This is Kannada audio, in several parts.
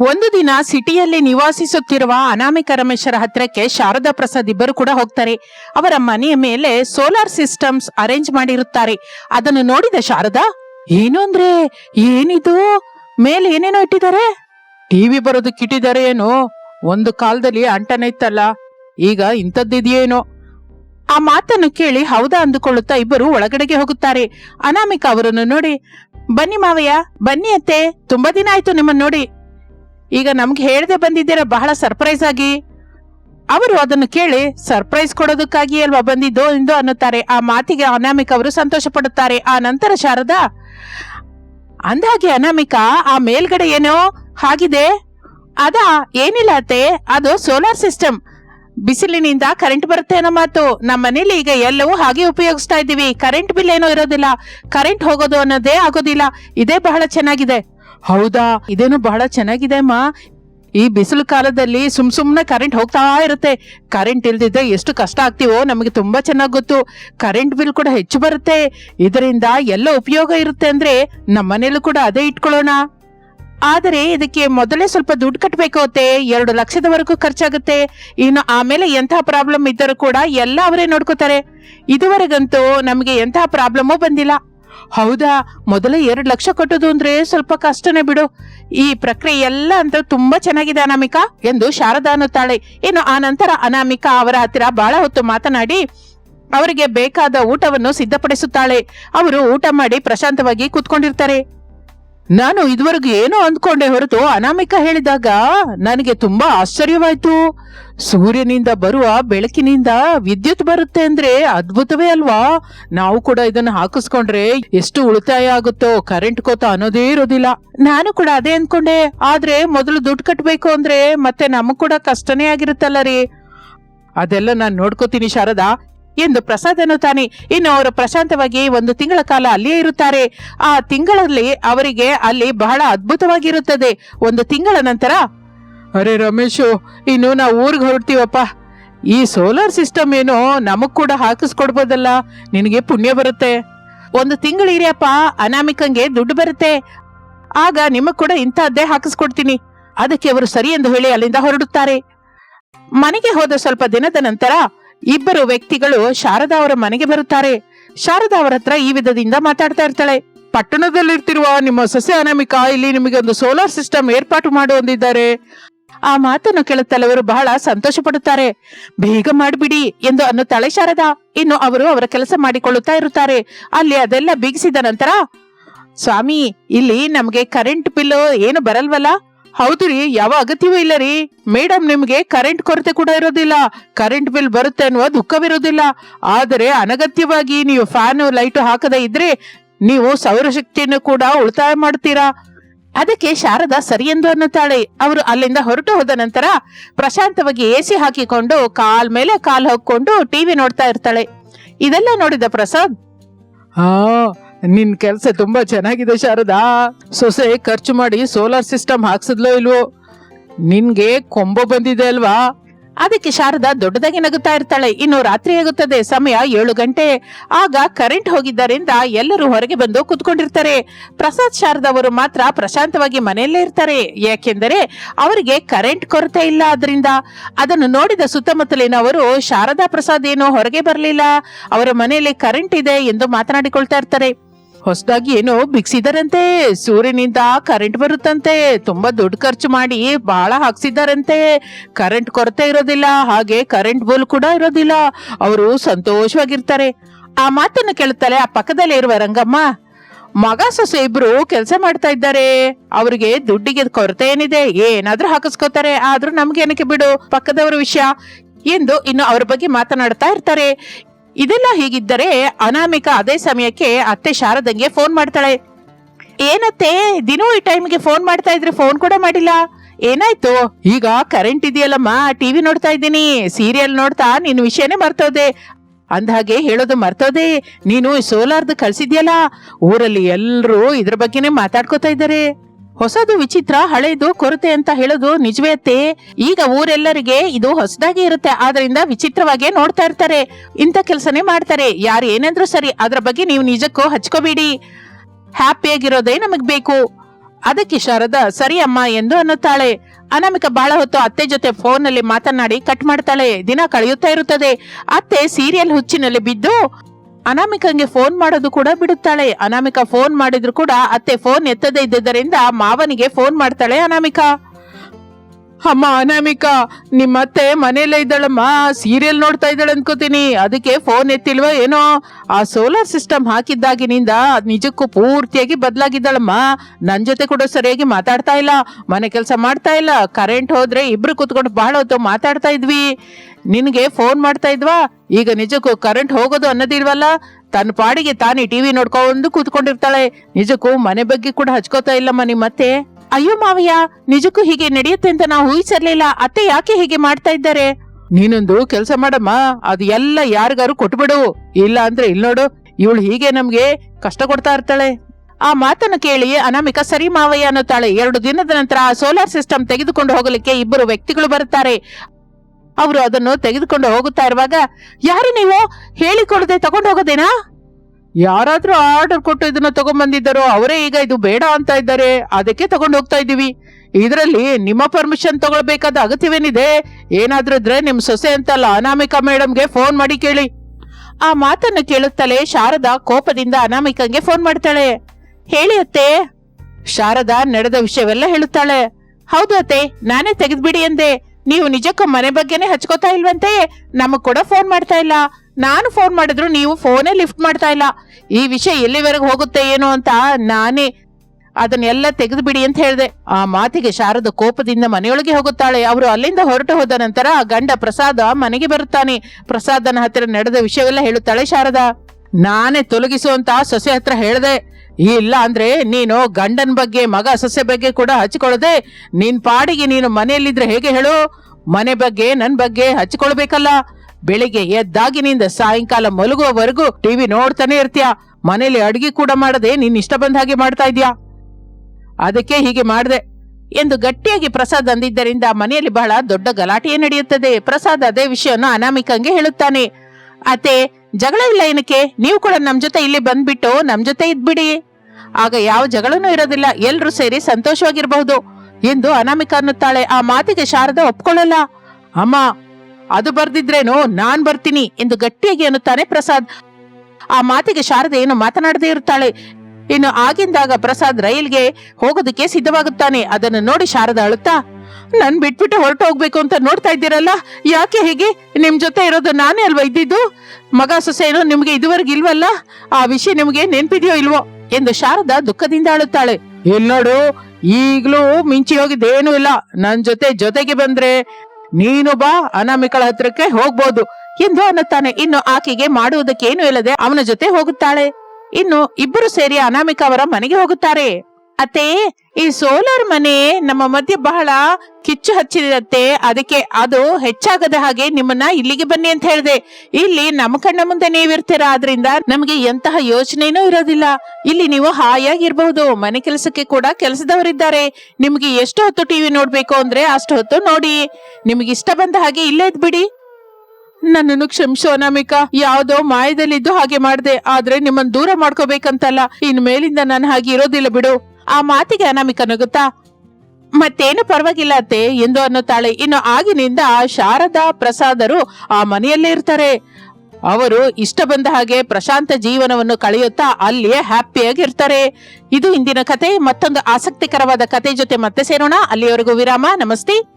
ಒಂದು ದಿನ ಸಿಟಿಯಲ್ಲಿ ನಿವಾಸಿಸುತ್ತಿರುವ ಅನಾಮಿಕ ರಮೇಶರ ಹತ್ರಕ್ಕೆ ಶಾರದಾ ಪ್ರಸಾದ್ ಇಬ್ಬರು ಕೂಡ ಹೋಗ್ತಾರೆ. ಅವರ ಮನೆಯ ಮೇಲೆ ಸೋಲಾರ್ ಸಿಸ್ಟಮ್ಸ್ ಅರೇಂಜ್ ಮಾಡಿರುತ್ತಾರೆ. ಅದನ್ನು ನೋಡಿದ ಶಾರದಾ, ಏನು ಅಂದ್ರೆ, ಏನಿದು? ಮೇಲೆ ಏನೇನೋ ಇಟ್ಟಿದ್ದಾರೆ? ಟಿವಿ ಬರೋದಕ್ಕೆ ಇಟ್ಟಿದ್ದಾರೆ ಏನೋ? ಒಂದು ಕಾಲದಲ್ಲಿ ಅಂಟನ ಇತ್ತಲ್ಲ, ಈಗ ಇಂಥದ್ದಿದೆಯೇನೋ ಆ ಮಾತನ್ನು ಕೇಳಿ ಹೌದಾ ಅಂದುಕೊಳ್ಳುತ್ತಾ ಇಬ್ಬರು ಒಳಗಡೆಗೆ ಹೋಗುತ್ತಾರೆ. ಅನಾಮಿಕ ಅವರನ್ನು ನೋಡಿ, ಬನ್ನಿ ಮಾವಯ್ಯ, ಬನ್ನಿ ಅತ್ತೆ, ತುಂಬಾ ದಿನ ಆಯ್ತು ನಿಮ್ಮನ್ನ ನೋಡಿ. ಈಗ ನಮ್ಗೆ ಹೇಳದೆ ಬಂದಿದ್ದೀರ, ಬಹಳ ಸರ್ಪ್ರೈಸ್ ಆಗಿ? ಅವರು ಅದನ್ನು ಕೇಳಿ ಸರ್ಪ್ರೈಸ್ ಕೊಡೋದಕ್ಕಾಗಿ ಅಲ್ವಾ ಬಂದಿದ್ದು? ಎಂದು ಅನ್ನುತ್ತಾರೆ. ಆ ಮಾತಿಗೆ ಅನಾಮಿಕ ಅವರು ಸಂತೋಷ ಪಡುತ್ತಾರೆ ಆ ನಂತರ ಶಾರದಾ, ಅಂದಾಗೆ ಅನಾಮಿಕ, ಆ ಮೇಲ್ಗಡೆ ಏನೋ ಹಾಗಿದೆ? ಅದ, ಏನಿಲ್ಲ ಅತ್ತೆ, ಅದು ಸೋಲಾರ್ ಸಿಸ್ಟಮ್ ಬಿಸಿಲಿನಿಂದ ಕರೆಂಟ್ ಬರುತ್ತೆ ಅನ್ನೋ ಮಾತು. ನಮ್ಮ ಮನೇಲಿ ಈಗ ಎಲ್ಲವೂ ಹಾಗೆ ಉಪಯೋಗಿಸ್ತಾ ಇದ್ದೀವಿ. ಕರೆಂಟ್ ಬಿಲ್ ಏನೋ ಇರೋದಿಲ್ಲ. ಕರೆಂಟ್ ಹೋಗೋದು ಅನ್ನೋದೇ ಆಗೋದಿಲ್ಲ. ಇದೇ ಬಹಳ ಚೆನ್ನಾಗಿದೆ. ಹೌದಾ? ಇದೇನು ಬಹಳ ಚೆನ್ನಾಗಿದೆ ಅಮ್ಮ ಈ ಬಿಸಿಲು ಕಾಲದಲ್ಲಿ ಸುಮ್ ಸುಮ್ನೆ ಕರೆಂಟ್ ಹೋಗ್ತಾ ಇರುತ್ತೆ. ಕರೆಂಟ್ ಇಲ್ದಿದ್ರೆ ಎಷ್ಟು ಕಷ್ಟ ಆಗ್ತೀವೋ ನಮಗೆ ತುಂಬಾ ಚೆನ್ನಾಗಿ ಗೊತ್ತು. ಕರೆಂಟ್ ಬಿಲ್ ಕೂಡ ಹೆಚ್ಚು ಬರುತ್ತೆ. ಇದರಿಂದ ಎಲ್ಲ ಉಪಯೋಗ ಇರುತ್ತೆ ಅಂದ್ರೆ ನಮ್ಮ ಮನೇಲೂ ಕೂಡ ಅದೇ ಇಟ್ಕೊಳ್ಳೋಣ. ಆದರೆ ಇದಕ್ಕೆ ಮೊದಲೇ ಸ್ವಲ್ಪ ದುಡ್ಡು ಕಟ್ಟಬೇಕು ಎರಡು ಲಕ್ಷದವರೆಗೂ ಖರ್ಚಾಗುತ್ತೆ. ಇನ್ನು ಆಮೇಲೆ ಎಂತಹ ಪ್ರಾಬ್ಲಮ್ ಇದ್ದರೂ ಕೂಡ ಎಲ್ಲ ಅವರೇ ನೋಡ್ಕೋತಾರೆ. ಇದುವರೆಗಂತೂ ನಮಗೆ ಎಂತಹ ಪ್ರಾಬ್ಲಮೂ ಬಂದಿಲ್ಲ. ಹೌದಾ? ಮೊದಲೇ ಎರಡು ಲಕ್ಷ ಕಟ್ಟೋದು ಅಂದ್ರೆ ಸ್ವಲ್ಪ ಕಷ್ಟನೇ ಬಿಡು. ಈ ಪ್ರಕ್ರಿಯೆ ಎಲ್ಲ ಅಂತ ತುಂಬಾ ಚೆನ್ನಾಗಿದೆ ಅನಾಮಿಕಾ. ಎಂದು ಶಾರದಾ ಅನ್ನುತ್ತಾಳೆ. ಇನ್ನು ಆ ನಂತರ ಅನಾಮಿಕಾ ಅವರ ಹತ್ತಿರ ಬಹಳ ಹೊತ್ತು ಮಾತನಾಡಿ, ಅವರಿಗೆ ಬೇಕಾದ ಊಟವನ್ನು ಸಿದ್ಧಪಡಿಸುತ್ತಾಳೆ. ಅವರು ಊಟ ಮಾಡಿ ಪ್ರಶಾಂತವಾಗಿ ಕೂತ್ಕೊಂಡಿರ್ತಾರೆ. ನಾನು ಇದುವರೆಗೂ ಏನೋ ಅಂದ್ಕೊಂಡೆ ಹೊರತು ಅನಾಮಿಕ ಹೇಳಿದಾಗ ನನಗೆ ತುಂಬಾ ಆಶ್ಚರ್ಯವಾಯ್ತು. ಸೂರ್ಯನಿಂದ ಬರುವ ಬೆಳಕಿನಿಂದ ವಿದ್ಯುತ್ ಬರುತ್ತೆ ಅಂದ್ರೆ ಅದ್ಭುತವೇ ಅಲ್ವಾ? ನಾವು ಕೂಡ ಇದನ್ನ ಹಾಕಿಸ್ಕೊಂಡ್ರೆ ಎಷ್ಟು ಉಳಿತಾಯ ಆಗುತ್ತೋ ಕರೆಂಟ್ ಕೋತ ಅನ್ನೋದೇ ಇರೋದಿಲ್ಲ. ನಾನು ಕೂಡ ಅದೇ ಅನ್ಕೊಂಡೆ ಆದ್ರೆ ಮೊದಲು ದುಡ್ಡು ಕಟ್ಟಬೇಕು ಅಂದ್ರೆ ಮತ್ತೆ ನಮಗ್ ಕೂಡ ಕಷ್ಟನೇ ಆಗಿರುತ್ತಲ್ಲ ರೀ. ಅದೆಲ್ಲ ನಾನು ನೋಡ್ಕೋತೀನಿ ಶಾರದಾ. ಎಂದು ಪ್ರಸಾದ್ ಅನ್ನುತ್ತಾನೆ ಇನ್ನು ಅವರು ಪ್ರಶಾಂತವಾಗಿ ಒಂದು ತಿಂಗಳ ಕಾಲ ಅಲ್ಲಿಯೇ ಇರುತ್ತಾರೆ. ಆ ತಿಂಗಳಲ್ಲಿ ಅವರಿಗೆ ಅಲ್ಲಿ ಬಹಳ ಅದ್ಭುತವಾಗಿರುತ್ತದೆ. ಒಂದು ತಿಂಗಳ ನಂತರ, ಅರೆ ರಮೇಶು, ಇನ್ನು ನಾವು ಊರಿಗೆ ಹೊರಡ್ತೀವಪ್ಪ. ಈ ಸೋಲಾರ್ ಸಿಸ್ಟಮ್ ಏನೋ ನಮಗ್ ಕೂಡ ಹಾಕಿಸ್ಕೊಡ್ಬೋದಲ್ಲ. ನಿನಗೆ ಪುಣ್ಯ ಬರುತ್ತೆ. ಒಂದು ತಿಂಗಳು ಇರಿಯಪ್ಪ, ಅನಾಮಿಕಂಗೆ ದುಡ್ಡು ಬರುತ್ತೆ. ಆಗ ನಿಮಗ್ ಕೂಡ ಇಂಥದ್ದೇ ಹಾಕಿಸ್ಕೊಡ್ತೀನಿ. ಅದಕ್ಕೆ ಅವರು ಸರಿ ಎಂದು ಹೇಳಿ ಅಲ್ಲಿಂದ ಹೊರಡುತ್ತಾರೆ. ಮನೆಗೆ ಹೋದ ಸ್ವಲ್ಪ ದಿನದ ನಂತರ ಇಬ್ಬರು ವ್ಯಕ್ತಿಗಳು ಶಾರದಾ ಅವರ ಮನೆಗೆ ಬರುತ್ತಾರೆ. ಶಾರದಾ ಅವರ ಹತ್ರ ಈ ವಿಧದಿಂದ ಮಾತಾಡ್ತಾ ಇರ್ತಾಳೆ. ಪಟ್ಟಣದಲ್ಲಿರ್ತಿರುವ ನಿಮ್ಮ ಸಸ್ಯ ಅನಾಮಿಕ ಇಲ್ಲಿ ನಿಮಗೆ ಒಂದು ಸೋಲಾರ್ ಸಿಸ್ಟಮ್ ಏರ್ಪಾಟು ಮಾಡು ಅಂದಿದ್ದಾರೆ. ಆ ಮಾತನ್ನು ಕೇಳುತ್ತಲವರು ಬಹಳ ಸಂತೋಷ ಪಡುತ್ತಾರೆ ಬೇಗ ಮಾಡಿಬಿಡಿ ಎಂದು ಅನ್ನುತ್ತಾಳೆ ಶಾರದಾ. ಇನ್ನು ಅವರು ಅವರ ಕೆಲಸ ಮಾಡಿಕೊಳ್ಳುತ್ತಾ ಇರುತ್ತಾರೆ. ಅಲ್ಲಿ ಅದೆಲ್ಲ ಬಿಗಿಸಿದ ನಂತರ, ಸ್ವಾಮಿ, ಇಲ್ಲಿ ನಮಗೆ ಕರೆಂಟ್ ಬಿಲ್ ಏನು ಬರಲ್ವಲ್ಲ? ಹೌದು ರೀ ಯಾವ ಅಗತ್ಯವೂ ಇಲ್ಲ ರೀ ಮೇಡಮ್ ನಿಮ್ಗೆ ಕರೆಂಟ್ ಕೊರತೆ ಕೂಡ ಇರೋದಿಲ್ಲ. ಕರೆಂಟ್ ಬಿಲ್ ಬರುತ್ತೆ ಅನ್ನುವ ದುಃಖವಿರೋದಿಲ್ಲ. ಆದರೆ ಅನಗತ್ಯವಾಗಿ ನೀವು ಫ್ಯಾನ್ ಲೈಟ್ ಹಾಕದೇ ಇದ್ರೆ ನೀವು ಸೌರಶಕ್ತಿಯನ್ನು ಕೂಡ ಉಳಿತಾಯ ಮಾಡ್ತೀರಾ? ಅದಕ್ಕೆ ಶಾರದಾ ಸರಿ ಎಂದು ಅನ್ನುತ್ತಾಳೆ. ಅವರು ಅಲ್ಲಿಂದ ಹೊರಟು ಹೋದ ನಂತರ ಪ್ರಶಾಂತವಾಗಿ ಎಸಿ ಹಾಕಿಕೊಂಡು ಕಾಲ್ ಮೇಲೆ ಕಾಲ್ ಹಾಕೊಂಡು ಟಿವಿ ನೋಡ್ತಾ ಇರ್ತಾಳೆ. ಇದೆಲ್ಲ ನೋಡಿದ ಪ್ರಸಾದ್ ಹಾ ನಿನ್ ಕೆಲಸ ತುಂಬಾ ಚೆನ್ನಾಗಿದೆ ಶಾರದಾ. ಸೊಸೆ, ಖರ್ಚು ಮಾಡಿ ಸೋಲಾರ್ ಸಿಸ್ಟಮ್ ಹಾಕ್ಸಿದ್ಲೋ ಇಲ್ವೋ? ನಿನ್ಗೆ ಕೊಂಬ ಬಂದಿದೆ ಅಲ್ವಾ? ಅದಕ್ಕೆ ಶಾರದಾ ದೊಡ್ಡದಾಗಿ ನಗುತ್ತಾ ಇರ್ತಾಳೆ. ಇನ್ನು ರಾತ್ರಿ ಆಗುತ್ತದೆ. ಸಮಯ ಏಳು ಗಂಟೆ. ಆಗ ಕರೆಂಟ್ ಹೋಗಿದ್ದರಿಂದ ಎಲ್ಲರೂ ಹೊರಗೆ ಬಂದು ಕುತ್ಕೊಂಡಿರ್ತಾರೆ. ಪ್ರಸಾದ್ ಶಾರದಾ ಅವರು ಮಾತ್ರ ಪ್ರಶಾಂತವಾಗಿ ಮನೆಯಲ್ಲೇ ಇರ್ತಾರೆ. ಯಾಕೆಂದರೆ ಅವರಿಗೆ ಕರೆಂಟ್ ಕೊರತೆ ಇಲ್ಲ ಅದರಿಂದ ಅದನ್ನು ನೋಡಿದ ಸುತ್ತಮುತ್ತಲಿನವರು, ಶಾರದಾ ಪ್ರಸಾದ್ ಏನೋ ಹೊರಗೆ ಬರಲಿಲ್ಲ. ಅವರ ಮನೆಯಲ್ಲಿ ಕರೆಂಟ್ ಇದೆ ಎಂದು ಮಾತನಾಡಿಕೊಳ್ತಾ ಇರ್ತಾರೆ. ಹೊಸದಾಗಿ ಏನೋ ಬಿಗ್ಸಿದಾರಂತೆ. ಸೂರ್ಯನಿಂದ ಕರೆಂಟ್ ಬರುತ್ತಂತೆ. ತುಂಬಾ ದುಡ್ಡು ಖರ್ಚು ಮಾಡಿ ಬಹಳ ಹಾಕ್ಸಿದಾರಂತೆ. ಕರೆಂಟ್ ಕೊರತೆ ಇರೋದಿಲ್ಲ, ಹಾಗೆ ಕರೆಂಟ್ ಬಿಲ್ ಕೂಡ ಇರೋದಿಲ್ಲ. ಅವರು ಸಂತೋಷವಾಗಿರ್ತಾರೆ. ಆ ಮಾತನ್ನು ಕೇಳುತ್ತಲೇ ಆ ಪಕ್ಕದಲ್ಲೇ ಇರುವ ರಂಗಮ್ಮ, ಮಗ ಸೊಸೆ ಇಬ್ರು ಕೆಲಸ ಮಾಡ್ತಾ ಇದ್ದಾರೆ. ಅವ್ರಿಗೆ ದುಡ್ಡಿಗೆ ಕೊರತೆ ಏನಿದೆ? ಏನಾದ್ರೂ ಹಾಕಿಸ್ಕೋತಾರೆ. ಆದ್ರೂ ನಮ್ಗೆ ಏನಕ್ಕೆ ಬಿಡು? ಪಕ್ಕದವರ ವಿಷಯ. ಎಂದು ಇನ್ನು ಅವ್ರ ಬಗ್ಗೆ ಮಾತನಾಡ್ತಾ ಇರ್ತಾರೆ. ಇದೆಲ್ಲ ಹೀಗಿದ್ದರೆ ಅನಾಮಿಕ ಅದೇ ಸಮಯಕ್ಕೆ ಅತ್ತೆ ಶಾರದಂಗೆ ಫೋನ್ ಮಾಡ್ತಾಳೆ. ಏನತ್ತೆ, ದಿನೂ ಈ ಟೈಮ್ಗೆ ಫೋನ್ ಮಾಡ್ತಾ ಇದ್ರೆ ಫೋನ್ ಕೂಡ ಮಾಡಿಲ್ಲ. ಏನಾಯ್ತು? ಈಗ ಕರೆಂಟ್ ಇದೆಯಲ್ಲಮ್ಮ ಟಿವಿ ನೋಡ್ತಾ ಇದ್ದೀನಿ ಸೀರಿಯಲ್ ನೋಡ್ತಾ ನಿನ್ ವಿಷಯನೇ ಮರ್ತೋದೆ. ಅಂದ್ಹಾಗೆ ಹೇಳೋದು ಮರ್ತೋದೆ. ನೀನು ಸೋಲಾರ್ದು ಕಳ್ಸಿದ್ಯಲ್ಲ, ಊರಲ್ಲಿ ಎಲ್ಲರೂ ಇದ್ರ ಬಗ್ಗೆನೇ ಮಾತಾಡ್ಕೋತಾ ಇದ್ದಾರೆ. ಹೊಸದು ವಿಚಿತ್ರ ಹಳೆಯದು ಕೊರತೆ ಅಂತ ಹೇಳೋದು ನಿಜವೇ ಅತ್ತೆ? ಈಗ ಊರೆಲ್ಲರಿಗೆ ಇದು ಹೊಸದಾಗಿ ಇರುತ್ತೆ, ಆದ್ರಿಂದ ವಿಚಿತ್ರವಾಗೇ ನೋಡ್ತಾ ಇರ್ತಾರೆ. ಇಂಥ ಕೆಲಸನೇ ಮಾಡ್ತಾರೆ. ಯಾರು ಏನಂದ್ರೂ ಸರಿ, ಅದ್ರ ಬಗ್ಗೆ ನೀವು ನಿಜಕ್ಕೂ ಹಚ್ಕೋಬೇಡಿ. ಹ್ಯಾಪಿಯಾಗಿರೋದೇ ನಮಗ್ ಬೇಕು. ಅದಕ್ಕೆ ಶಾರದ, ಸರಿ ಅಮ್ಮ ಎಂದು ಅನ್ನುತ್ತಾಳೆ. ಅನಾಮಿಕ ಬಹಳ ಹೊತ್ತು ಅತ್ತೆ ಜೊತೆ ಫೋನ್ನಲ್ಲಿ ಮಾತನಾಡಿ ಕಟ್ ಮಾಡ್ತಾಳೆ. ದಿನ ಕಳೆಯುತ್ತಾ ಇರುತ್ತದೆ. ಅತ್ತೆ ಸೀರಿಯಲ್ ಹುಚ್ಚಿನಲ್ಲಿ ಬಿದ್ದು ಅನಾಮಿಕಂಗೆ ಫೋನ್ ಮಾಡೋದು ಕೂಡ ಬಿಡುತ್ತಾಳೆ. ಅನಾಮಿಕ ಫೋನ್ ಮಾಡಿದ್ರು ಕೂಡ ಅತ್ತೆ ಫೋನ್ ಎತ್ತದೇ ಇದ್ದರಿಂದ ಮಾವನಿಗೆ ಫೋನ್ ಮಾಡ್ತಾಳೆ ಅನಾಮಿಕ. ಅಮ್ಮ ಅನಾಮಿಕಾ, ನಿಮ್ಮ ಅತ್ತೆ ಮನೆಯಲ್ಲೇ ಇದ್ದಾಳಮ್ಮ ಸೀರಿಯಲ್ ನೋಡ್ತಾ ಇದ್ದಾಳೆ ಅನ್ಕೋತೀನಿ. ಅದಕ್ಕೆ ಫೋನ್ ಎತ್ತಿಲ್ವ ಏನೋ? ಆ ಸೋಲಾರ್ ಸಿಸ್ಟಮ್ ಹಾಕಿದ್ದಾಗಿನಿಂದ ನಿಜಕ್ಕೂ ಪೂರ್ತಿಯಾಗಿ ಬದಲಾಗಿದ್ದಾಳಮ್ಮ. ನನ್ ಜೊತೆ ಕೂಡ ಸರಿಯಾಗಿ ಮಾತಾಡ್ತಾ ಇಲ್ಲ. ಮನೆ ಕೆಲಸ ಮಾಡ್ತಾ ಇಲ್ಲ. ಕರೆಂಟ್ ಹೋದ್ರೆ ಇಬ್ರು ಕುತ್ಕೊಂಡು ಬಹಳ ಹೊತ್ತು ಮಾತಾಡ್ತಾ ಇದ್ವಿ. ನಿನಗೆ ಫೋನ್ ಮಾಡ್ತಾ ಇದ್ವಾ? ಈಗ ನಿಜಕ್ಕೂ ಕರೆಂಟ್ ಹೋಗೋದು ಅನ್ನೋದಿಲ್ವಲ್ಲ? ತನ್ನ ಪಾಡಿಗೆ ತಾನೇ ಟಿವಿ ನೋಡ್ಕೊಂಡು ಕೂತ್ಕೊಂಡಿರ್ತಾಳೆ. ನಿಜಕ್ಕೂ ಮನೆ ಬಗ್ಗೆ ಕೂಡ ಹಚ್ಕೋತಾ ಇಲ್ಲಮ್ಮ ನಿಮ್ಮತ್ತೆ. ಅಯ್ಯೋ ಮಾವಯ್ಯ ನಿಜಕ್ಕೂ ಹೀಗೆ ನಡೆಯುತ್ತೆ ಅಂತ ನಾವು ಊಹಿಸಿರ್ಲಿಲ್ಲ. ಅತ್ತೆ ಯಾಕೆ ಹೀಗೆ ಮಾಡ್ತಾ ಇದ್ದಾರೆ? ನೀನೊಂದು ಕೆಲಸ ಮಾಡಮ್ಮ. ಅದು ಎಲ್ಲ ಯಾರಿಗಾರು ಕೊಟ್ಬಿಡು. ಇಲ್ಲ ಅಂದ್ರೆ ಇಲ್ಲಿ ನೋಡು ಇವಳು ಹೀಗೆ ನಮ್ಗೆ ಕಷ್ಟ ಕೊಡ್ತಾ ಇರ್ತಾಳೆ. ಆ ಮಾತನ್ನು ಕೇಳಿ ಅನಾಮಿಕ ಸರಿ ಮಾವಯ್ಯ ಅನ್ನುತ್ತಾಳೆ. ಎರಡು ದಿನದ ನಂತರ ಆ ಸೋಲಾರ್ ಸಿಸ್ಟಮ್ ತೆಗೆದುಕೊಂಡು ಹೋಗಲಿಕ್ಕೆ ಇಬ್ಬರು ವ್ಯಕ್ತಿಗಳು ಬರುತ್ತಾರೆ. ಅವರು ಅದನ್ನು ತೆಗೆದುಕೊಂಡು ಹೋಗುತ್ತಾ ಇರುವಾಗ ಯಾರು ನೀವು? ಹೇಳಿಕೊಡದೆ ತಗೊಂಡು ಹೋಗೋದೇನಾ? ಯಾರಾದ್ರೂ ಆರ್ಡರ್ ಕೊಟ್ಟು ಇದನ್ನ ತಗೊಂಡ್ಬಂದಿದ್ದಾರೋ ಅವರೇ ಈಗ ಇದು ಬೇಡ ಅಂತ ಇದ್ದಾರೆ. ಅದಕ್ಕೆ ತಗೊಂಡು ಹೋಗ್ತಾ ಇದ್ದೀವಿ. ಇದರಲ್ಲಿ ನಿಮ್ಮ ಪರ್ಮಿಷನ್ ತಗೊಳ್ಬೇಕಾದ ಅಗತ್ಯವೇನಿದೆ? ಏನಾದ್ರೂ ಇದ್ರೆ ನಿಮ್ ಸೊಸೆ ಅಂತಲ್ಲ ಅನಾಮಿಕಾ ಮೇಡಮ್ಗೆ ಫೋನ್ ಮಾಡಿ ಕೇಳಿ. ಆ ಮಾತನ್ನು ಕೇಳುತ್ತಲೇ ಶಾರದಾ ಕೋಪದಿಂದ ಅನಾಮಿಕಂಗೆ ಫೋನ್ ಮಾಡ್ತಾಳೆ. ಹೇಳಿ ಅತ್ತೆ. ಶಾರದಾ ನಡೆದ ವಿಷಯವೆಲ್ಲ ಹೇಳುತ್ತಾಳೆ. ಹೌದು ಅತ್ತೆ, ನಾನೇ ತೆಗೆದ್ಬಿಡಿ ಎಂದೆ ನೀವು ನಿಜಕ್ಕೂ ಮನೆ ಬಗ್ಗೆನೇ ಹಚ್ಕೋತಾ ಇಲ್ವಂತೆ ನಮಗ್ ಕೂಡ ಫೋನ್ ಮಾಡ್ತಾ ಇಲ್ಲ. ನಾನು ಫೋನ್ ಮಾಡಿದ್ರು ನೀವು ಫೋನೇ ಲಿಫ್ಟ್ ಮಾಡ್ತಾ ಇಲ್ಲ. ಈ ವಿಷಯ ಎಲ್ಲಿವರೆಗೂ ಹೋಗುತ್ತೆ ಏನು ಅಂತ ನಾನೇ ಅದನ್ನೆಲ್ಲ ತೆಗೆದು ಬಿಡಿ ಅಂತ ಹೇಳಿದೆ. ಆ ಮಾತಿಗೆ ಶಾರದ ಕೋಪದಿಂದ ಮನೆಯೊಳಗೆ ಹೋಗುತ್ತಾಳೆ. ಅವರು ಅಲ್ಲಿಂದ ಹೊರಟು ಹೋದ ನಂತರ ಗಂಡ ಪ್ರಸಾದ ಮನೆಗೆ ಬರುತ್ತಾನೆ. ಪ್ರಸಾದನ ಹತ್ತಿರ ನಡೆದ ವಿಷಯವೆಲ್ಲ ಹೇಳುತ್ತಾಳೆ ಶಾರದ. ನಾನೇ ತೊಲಗಿಸುವಂತ ಸೊಸೆ ಹತ್ರ ಹೇಳ್ದೆ. ಇಲ್ಲ ಅಂದ್ರೆ ನೀನು ಗಂಡನ ಬಗ್ಗೆ, ಮಗ ಸೊಸೆ ಬಗ್ಗೆ ಕೂಡ ಹಚ್ಕೊಳ್ಳದೆ ನಿನ್ ಪಾಡಿಗೆ ನೀನು ಮನೆಯಲ್ಲಿದ್ರೆ ಹೇಗೆ ಹೇಳು? ಮನೆ ಬಗ್ಗೆ, ನನ್ ಬಗ್ಗೆ ಹಚ್ಕೊಳ್ಬೇಕಲ್ಲ ಬೆಳಿಗ್ಗೆ ಎದ್ದಾಗಿನಿಂದ ಸಾಯಂಕಾಲ ಮಲಗುವವರೆಗೂ ಟಿವಿ ನೋಡ್ತಾನೆ ಇರ್ತೀಯ. ಮನೇಲಿ ಅಡುಗೆ ಕೂಡ ಮಾಡದೆ ನೀನ್ ಇಷ್ಟ ಬಂದ ಹಾಗೆ ಮಾಡ್ತಾ ಇದ್ಯಾ? ಅದಕ್ಕೆ ಹೀಗೆ ಮಾಡಿದೆ. ಎಂದು ಗಟ್ಟಿಯಾಗಿ ಪ್ರಸಾದ್ ಅಂದಿದ್ದರಿಂದ ಮನೆಯಲ್ಲಿ ಬಹಳ ದೊಡ್ಡ ಗಲಾಟೆಯೇ ನಡೆಯುತ್ತದೆ. ಪ್ರಸಾದ್ ಅದೇ ವಿಷಯವನ್ನು ಅನಾಮಿಕಂಗೆ ಹೇಳುತ್ತಾನೆ. ಅತ್ತೆ ಜಗಳ ಇಲ್ಲ ಏನಕ್ಕೆ? ನೀವು ಕೂಡ ನಮ್ ಜೊತೆ ಇಲ್ಲಿ ಬಂದ್ಬಿಟ್ಟು ನಮ್ ಜೊತೆ ಇದ್ಬಿಡಿ. ಆಗ ಯಾವ ಜಗಳನೂ ಇರೋದಿಲ್ಲ. ಎಲ್ಲರೂ ಸೇರಿ ಸಂತೋಷವಾಗಿರಬಹುದು. ಎಂದು ಅನಾಮಿಕ ಅನ್ನುತ್ತಾಳೆ. ಆ ಮಾತಿಗೆ ಶಾರದಾ ಒಪ್ಕೊಳ್ಳಲ್ಲ. ಅಮ್ಮ, ಅದು ಬರ್ದಿದ್ರೇನು? ನಾನ್ ಬರ್ತೀನಿ ಎಂದು ಗಟ್ಟಿಯಾಗಿ ಅನ್ನುತ್ತಾನೆ ಪ್ರಸಾದ್. ಆ ಮಾತಿಗೆ ಶಾರದ ಏನು ಮಾತನಾಡದೇ ಇರುತ್ತಾಳೆ. ಇನ್ನು ಆಗಿಂದಾಗ ಪ್ರಸಾದ್ ರೈಲ್ಗೆ ಹೋಗೋದಕ್ಕೆ ಸಿದ್ಧವಾಗುತ್ತಾನೆ. ಅದನ್ನು ನೋಡಿ ಶಾರದಾ ಅಳುತ್ತಾ ನನ್ ಬಿಟ್ಬಿಟ್ಟು ಹೊರಟು ಹೋಗ್ಬೇಕು ಅಂತ ನೋಡ್ತಾ ಇದ್ದೀರಲ್ಲ? ಯಾಕೆ ಹೀಗೆ? ನಿಮ್ ಜೊತೆ ಇರೋದು ನಾನೇ ಅಲ್ವಾ ಇದ್ದಿದ್ದು? ಮಗ ಸೊಸೆ ಏನೋ ನಿಮ್ಗೆ ಇದುವರೆಗೆ ಇಲ್ವಲ್ಲ? ಆ ವಿಷಯ ನಿಮ್ಗೆ ನೆನ್ಪಿದೆಯೋ ಇಲ್ವೋ? ಎಂದು ಶಾರದಾ ದುಃಖದಿಂದ ಅಳುತ್ತಾಳೆ. ಇಲ್ ನೋಡು ಈಗ್ಲೂ ಮಿಂಚಿ ಹೋಗಿದ್ದೇನು ಇಲ್ಲ. ನನ್ ಜೊತೆ ಜೊತೆಗೆ ಬಂದ್ರೆ ನೀನು ಬಾ, ಅನಾಮಿಕಳ ಹತ್ರಕ್ಕೆ ಹೋಗ್ಬೋದು ಎಂದು ಅನ್ನುತ್ತಾನೆ. ಇನ್ನು ಆಕೆಗೆ ಮಾಡುವುದಕ್ಕೇನು ಇಲ್ಲದೆ ಅವನ ಜೊತೆ ಹೋಗುತ್ತಾಳೆ. ಇನ್ನು ಇಬ್ಬರು ಸೇರಿ ಅನಾಮಿಕ ಅವರ ಮನೆಗೆ ಹೋಗುತ್ತಾರೆ. ಅತ್ತೆ, ಈ ಸೋಲಾರ್ ಮನೆ ನಮ್ಮ ಮಧ್ಯೆ ಬಹಳ ಕಿಚ್ಚು ಹಚ್ಚಿರತ್ತೆ ಅದಕ್ಕೆ ಅದು ಹೆಚ್ಚಾಗದ ಹಾಗೆ ನಿಮ್ಮನ್ನ ಇಲ್ಲಿಗೆ ಬನ್ನಿ ಅಂತ ಹೇಳಿದೆ. ಇಲ್ಲಿ ನಮ್ಮ ಕಣ್ಣ ಮುಂದೆ ನೀವಿರ್ತೀರಾ? ಆದ್ರಿಂದ ನಮಗೆ ಎಂತಹ ಯೋಚನೆನೂ ಇರೋದಿಲ್ಲ. ಇಲ್ಲಿ ನೀವು ಹಾಯಾಗಿರ್ಬಹುದು. ಮನೆ ಕೆಲಸಕ್ಕೆ ಕೂಡ ಕೆಲಸದವರಿದ್ದಾರೆ. ನಿಮ್ಗೆ ಎಷ್ಟು ಹೊತ್ತು ಟಿವಿ ನೋಡ್ಬೇಕು ಅಂದ್ರೆ ಅಷ್ಟು ಹೊತ್ತು ನೋಡಿ. ನಿಮ್ಗೆ ಇಷ್ಟ ಬಂದ ಹಾಗೆ ಇಲ್ಲೇ ಇದ್ಬಿಡಿ ನನ್ನನ್ನು ಕ್ಷಮಿಸು ಅನಾಮಿಕಾ. ಯಾವ್ದೋ ಮಾಯದಲ್ಲಿದ್ದು ಹಾಗೆ ಮಾಡಿದೆ. ಆದ್ರೆ ನಿಮ್ಮನ್ ದೂರ ಮಾಡ್ಕೋಬೇಕಂತಲ್ಲ. ಇನ್ ಮೇಲಿಂದ ನಾನು ಹಾಗೆ ಇರೋದಿಲ್ಲ ಬಿಡು. ಆ ಮಾತಿಗೆ ಅನಾಮಿಕ ನಗುತ್ತಾ, ಮತ್ತೇನು ಪರವಾಗಿಲ್ಲ ಅತ್ತೆ, ಎಂದು ಅನ್ನುತ್ತಾಳೆ. ಇನ್ನು ಆಗಿನಿಂದ ಶಾರದಾ ಪ್ರಸಾದರು ಆ ಮನೆಯಲ್ಲೇ ಇರ್ತಾರೆ. ಅವರು ಇಷ್ಟ ಬಂದ ಹಾಗೆ ಪ್ರಶಾಂತ ಜೀವನವನ್ನು ಕಳೆಯುತ್ತಾ ಅಲ್ಲಿಯೇ ಹ್ಯಾಪಿಯಾಗಿರ್ತಾರೆ ಇದು ಇಂದಿನ ಕತೆ. ಮತ್ತೊಂದು ಆಸಕ್ತಿಕರವಾದ ಕತೆ ಜೊತೆ ಮತ್ತೆ ಸೇರೋಣ. ಅಲ್ಲಿಯವರೆಗೂ ವಿರಾಮ. ನಮಸ್ತೆ.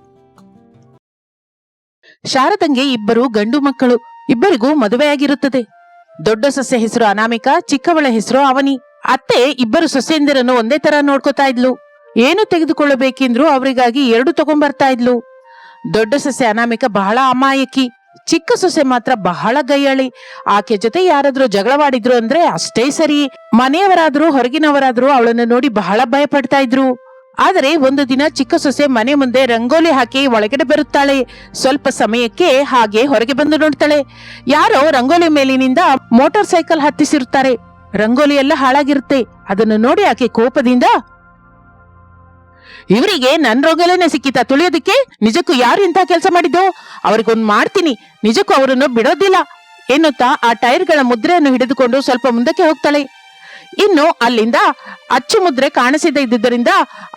ಶಾರದಂಗೆ ಇಬ್ಬರು ಗಂಡು ಮಕ್ಕಳು. ಇಬ್ಬರಿಗೂ ಮದುವೆಯಾಗಿರುತ್ತದೆ. ದೊಡ್ಡ ಸಸ್ಯ ಹೆಸರು ಅನಾಮಿಕ, ಚಿಕ್ಕವಳ ಹೆಸರು ಅವನಿ. ಅತ್ತೆ ಇಬ್ಬರು ಸೊಸೆಯಂದಿರನ್ನು ಒಂದೇ ತರ ನೋಡ್ಕೋತಾ ಇದ್ಲು. ಏನು ತೆಗೆದುಕೊಳ್ಳಬೇಕೆಂದ್ರು ಅವರಿಗಾಗಿ ಎರಡು ತಗೊಂಡ್ಬರ್ತಾ ಇದ್ಲು. ದೊಡ್ಡ ಸೊಸೆ ಅನಾಮಿಕ ಬಹಳ ಅಮಾಯಕಿ. ಚಿಕ್ಕ ಸೊಸೆ ಮಾತ್ರ ಬಹಳ ಗೈಯಾಳಿ. ಆಕೆ ಜೊತೆ ಯಾರಾದ್ರೂ ಜಗಳವಾಡಿದ್ರು ಅಂದ್ರೆ ಅಷ್ಟೇ ಸರಿ. ಮನೆಯವರಾದ್ರೂ ಹೊರಗಿನವರಾದ್ರೂ ಅವಳನ್ನು ನೋಡಿ ಬಹಳ ಭಯ ಪಡ್ತಾ ಇದ್ರು. ಆದರೆ ಒಂದು ದಿನ ಚಿಕ್ಕ ಸೊಸೆ ಮನೆ ಮುಂದೆ ರಂಗೋಲಿ ಹಾಕಿ ಒಳಗಡೆ ಬರುತ್ತಾಳೆ. ಸ್ವಲ್ಪ ಸಮಯಕ್ಕೆ ಹಾಗೆ ಹೊರಗೆ ಬಂದು ನೋಡ್ತಾಳೆ. ಯಾರೋ ರಂಗೋಲಿ ಮೇಲಿನಿಂದ ಮೋಟಾರ್ ಸೈಕಲ್ ಹತ್ತಿಸಿರುತ್ತಾರೆ. ರಂಗೋಲಿ ಎಲ್ಲ ಹಾಳಾಗಿರುತ್ತೆ. ಅದನ್ನು ನೋಡಿ ಆಕೆ ಕೋಪದಿಂದ, ಇವರಿಗೆ ನನ್ ರೋಗಲೇನೆ ಸಿಕ್ಕಿತ, ತುಳಿಯೋದಕ್ಕೆ ನಿಜಕ್ಕೂ ಯಾರು ಇಂತಹ ಕೆಲಸ ಮಾಡಿದ್ದು? ಅವ್ರಿಗೊಂದು ಮಾಡ್ತೀನಿ. ನಿಜಕ್ಕೂ ಅವರನ್ನು ಬಿಡೋದಿಲ್ಲ. ಎನ್ನುತ್ತಾ ಆ ಟೈರ್ಗಳ ಮುದ್ರೆಯನ್ನು ಹಿಡಿದುಕೊಂಡು ಸ್ವಲ್ಪ ಮುಂದಕ್ಕೆ ಹೋಗ್ತಾಳೆ. ಇನ್ನು ಅಲ್ಲಿಂದ ಅಚ್ಚು ಮುದ್ರೆ ಕಾಣಿಸದೇ ಇದ್ದುದರಿಂದ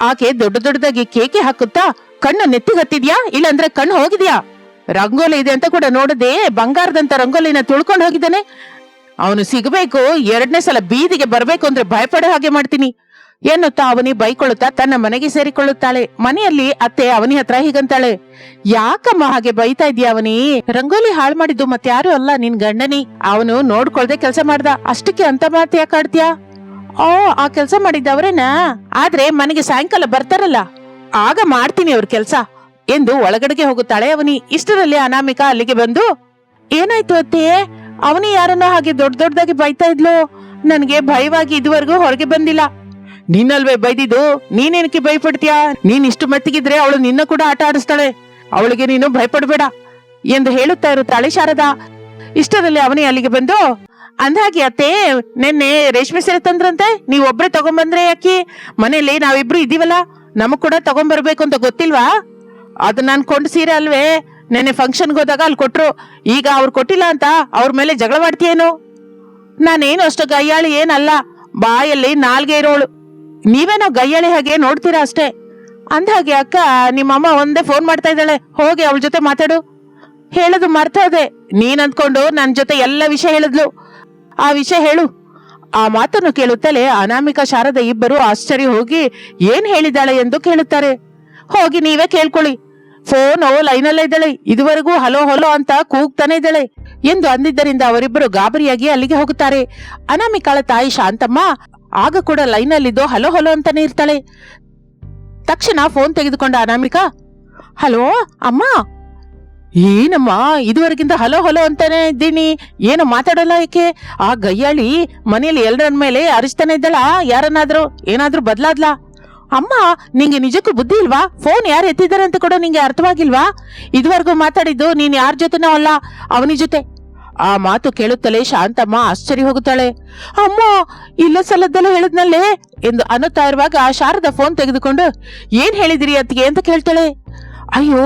ಆಕೆ ದೊಡ್ಡ ದೊಡ್ಡದಾಗಿ ಕೇಕೆ ಹಾಕುತ್ತಾ, ಕಣ್ಣು ನೆತ್ತಿಗತ್ತಿದ್ಯಾ ಇಲ್ಲಾಂದ್ರೆ ಕಣ್ಣು ಹೋಗಿದ್ಯಾ? ರಂಗೋಲಿ ಇದೆ ಅಂತ ಕೂಡ ನೋಡದೆ ಬಂಗಾರದಂತ ರಂಗೋಲಿನ ತುಳ್ಕೊಂಡು ಹೋಗಿದ್ದಾನೆ. ಅವನು ಸಿಗಬೇಕು, ಎರಡನೇ ಸಲ ಬೀದಿಗೆ ಬರಬೇಕು ಅಂದ್ರೆ ಭಯಪಡೋ ಹಾಗೆ ಮಾಡ್ತೀನಿ. ಎನ್ನುತ್ತಾ ಅವನಿ ಬೈಕೊಳ್ಳುತ್ತಾ ತನ್ನ ಮನೆಗೆ ಸೇರಿಕೊಳ್ಳುತ್ತಾಳೆ. ಮನೆಯಲ್ಲಿ ಅತ್ತೆ ಅವನಿ ಹತ್ರ ಹೀಗಂತಾಳೆ. ಯಾಕಮ್ಮ ಹಾಗೆ ಬೈತಾ ಇದ್ಯಾ ಅವನಿ? ರಂಗೋಲಿ ಹಾಳು ಮಾಡಿದ್ದು ಮತ್ಯಾರು ಅಲ್ಲ, ನಿನ್ ಗಂಡನಿ. ಅವನು ನೋಡ್ಕೊಳ್ದೆ ಕೆಲಸ ಮಾಡ್ದ. ಅಷ್ಟಕ್ಕೆ ಅಂತ ಮಾತು ಯಾಕೆ ಓ, ಆ ಕೆಲಸ ಮಾಡಿದ್ದವ್ರೇನಾ ಆದ್ರೆ ಮನೆಗೆ ಸಾಯಂಕಾಲ ಬರ್ತಾರಲ್ಲ. ಆಗ ಮಾಡ್ತೀನಿ ಅವ್ರ ಕೆಲ್ಸ ಎಂದು ಒಳಗಡೆಗೆ ಹೋಗುತ್ತಾಳೆ ಅವನಿ. ಇಷ್ಟರಲ್ಲಿ ಅನಾಮಿಕಾ ಅಲ್ಲಿಗೆ ಬಂದು, ಏನಾಯ್ತು ಅತ್ತೆ? ಅವನಿ ಯಾರನ್ನ ಹಾಗೆ ದೊಡ್ಡ ದೊಡ್ಡದಾಗಿ ಬೈತಾ ಇದ್ಲು? ನನ್ಗೆ ಭಯವಾಗಿ ಇದುವರೆಗೂ ಹೊರಗೆ ಬಂದಿಲ್ಲ. ನಿನ್ನಲ್ವೇ ಬೈದಿದ್ದು? ನೀನೇನಕ್ಕೆ ಭಯಪಡ್ತೀಯಾ? ನೀನ್ ಇಷ್ಟು ಮೆತ್ತಿಗಿದ್ರೆ ಅವಳು ನಿನ್ನ ಕೂಡ ಆಟ ಆಡಿಸ್ತಾಳೆ. ಅವಳಿಗೆ ನೀನು ಭಯಪಡಬೇಡ ಎಂದು ಹೇಳುತ್ತಾ ಇರುತ್ತಾಳೆ ಶಾರದಾ. ಇಷ್ಟರಲ್ಲಿ ಅವನೇ ಅಲ್ಲಿಗೆ ಬಂದು, ಅಂದ್ಹಾಗೆ ಅತ್ತೆ, ನಿನ್ನೆ ರೇಷ್ಮೆ ಸೀರೆ ತಂದ್ರಂತೆ? ನೀವ್ ತಗೊಂಬಂದ್ರೆ ಯಾಕೆ? ಮನೇಲಿ ನಾವಿಬ್ರು ಇದೀವಲ್ಲ, ನಮಗ್ ಕೂಡ ತಗೊಂಬರ್ಬೇಕು ಅಂತ ಗೊತ್ತಿಲ್ವಾ? ಅದು ನಾನ್ ಕೊಂಡ್ ಸೀರೆ ಅಲ್ವೇ? ನೆನ್ನೆ ಫಂಕ್ಷನ್ಗೆ ಹೋದಾಗ ಅಲ್ಲಿ ಕೊಟ್ಟರು ಈಗ ಅವ್ರು ಕೊಟ್ಟಿಲ್ಲ ಅಂತ, ಅವ್ರ ಮೇಲೆ ಜಗಳ ಮಾಡ್ತೀಯೇನು? ನಾನೇನು ಅಷ್ಟು ಗಯ್ಯಾಳಿ ಏನಲ್ಲ, ಬಾಯಲ್ಲಿ ನಾಲ್ಗೆ ಇರೋಳು. ನೀವೇನೋ ಗಯ್ಯಾಳಿ ಹಾಗೆ ನೋಡ್ತೀರಾ ಅಷ್ಟೇ. ಅಂದ್ಹಾಗೆ ಅಕ್ಕ, ನಿಮ್ಮಮ್ಮ ಒಂದೇ ಫೋನ್ ಮಾಡ್ತಾ ಇದ್ದಾಳೆ, ಹೋಗಿ ಅವಳ ಜೊತೆ ಮಾತಾಡು. ಹೇಳೋದು ಮರ್ತೋದೆ ನೀನ್ ಅಂದ್ಕೊಂಡು ನನ್ನ ಜೊತೆ ಎಲ್ಲ ವಿಷಯ ಹೇಳಿದ್ಲು. ಆ ವಿಷಯ ಹೇಳು. ಆ ಮಾತನ್ನು ಕೇಳುತ್ತಲೇ ಅನಾಮಿಕಾ ಶಾರದ ಇಬ್ಬರು ಆಶ್ಚರ್ಯ ಹೋಗಿ, ಏನ್ ಹೇಳಿದಾಳೆ ಎಂದು ಕೇಳುತ್ತಾರೆ. ಹೋಗಿ ನೀವೇ ಕೇಳ್ಕೊಳ್ಳಿ. ಫೋನ್ ಲೈನಲ್ಲೇ ಇದ್ದಾಳೆ. ಇದುವರೆಗೂ ಹಲೋ ಹಲೋ ಅಂತ ಕೂಗ್ತಾನೆ ಇದ್ದಾಳೆ. ಎಂದು ಅಂದಿದ್ದರಿಂದ ಅವರಿಬ್ಬರು ಗಾಬರಿಯಾಗಿ ಅಲ್ಲಿಗೆ ಹೋಗುತ್ತಾರೆ. ಅನಾಮಿಕಾಳ ತಾಯಿ ಶಾಂತಮ್ಮ ಆಗ ಕೂಡ ಲೈನಲ್ಲಿದ್ದು ಹಲೋ ಹಲೋ ಅಂತಾನೆ ಇರ್ತಾಳೆ. ತಕ್ಷಣ ಫೋನ್ ತೆಗೆದುಕೊಂಡ ಅನಾಮಿಕಾ, ಹಲೋ, ಅಮ್ಮ, ಏನಮ್ಮ ಇದುವರೆಗಿಂತ ಹಲೋ ಹಲೋ ಅಂತಾನೆ ಇದ್ದೀನಿ. ಏನು ಮಾತಾಡಲ್ಲ ಏಕೆ? ಆ ಗಯ್ಯಾಳಿ ಮನೆಯಲ್ಲಿ ಎಲ್ಲರ ಮೇಲೆ ಅರಿಸ್ತಾನೆ ಇದ್ದಾಳ? ಯಾರನ್ನಾದ್ರೂ, ಏನಾದ್ರೂ ಬದ್ಲಾದ್ಲಾ? ಅಮ್ಮ, ನಿಂಗೆ ನಿಜಕ್ಕೂ ಬುದ್ಧಿ ಇಲ್ವಾ? ಫೋನ್ ಯಾರು ಎತ್ತಿದ್ದಾರೆ ಅಂತ ಕೂಡ ನಿಂಗೆ ಅರ್ಥವಾಗಿಲ್ವಾ? ಇದುವರೆಗೂ ಮಾತಾಡಿದ್ದು ನೀನ್ ಯಾರ ಜೊತೆನೋ ಅಲ್ಲ, ಅವನಿ ಜೊತೆ. ಆ ಮಾತು ಕೇಳುತ್ತಲೇ ಶಾಂತಮ್ಮ ಆಶ್ಚರ್ಯ ಹೋಗುತ್ತಾಳೆ. ಅಮ್ಮ, ಇಲ್ಲ ಸಲದ್ದೆಲ್ಲ ಹೇಳಿದ್ನಲ್ಲೇ? ಎಂದು ಅನ್ನುತ್ತಾ ಇರುವಾಗ ಶಾರದ ಫೋನ್ ತೆಗೆದುಕೊಂಡು, ಏನ್ ಹೇಳಿದಿರಿ ಅತ್ತಿಗೆ ಅಂತ ಕೇಳ್ತಾಳೆ. ಅಯ್ಯೋ,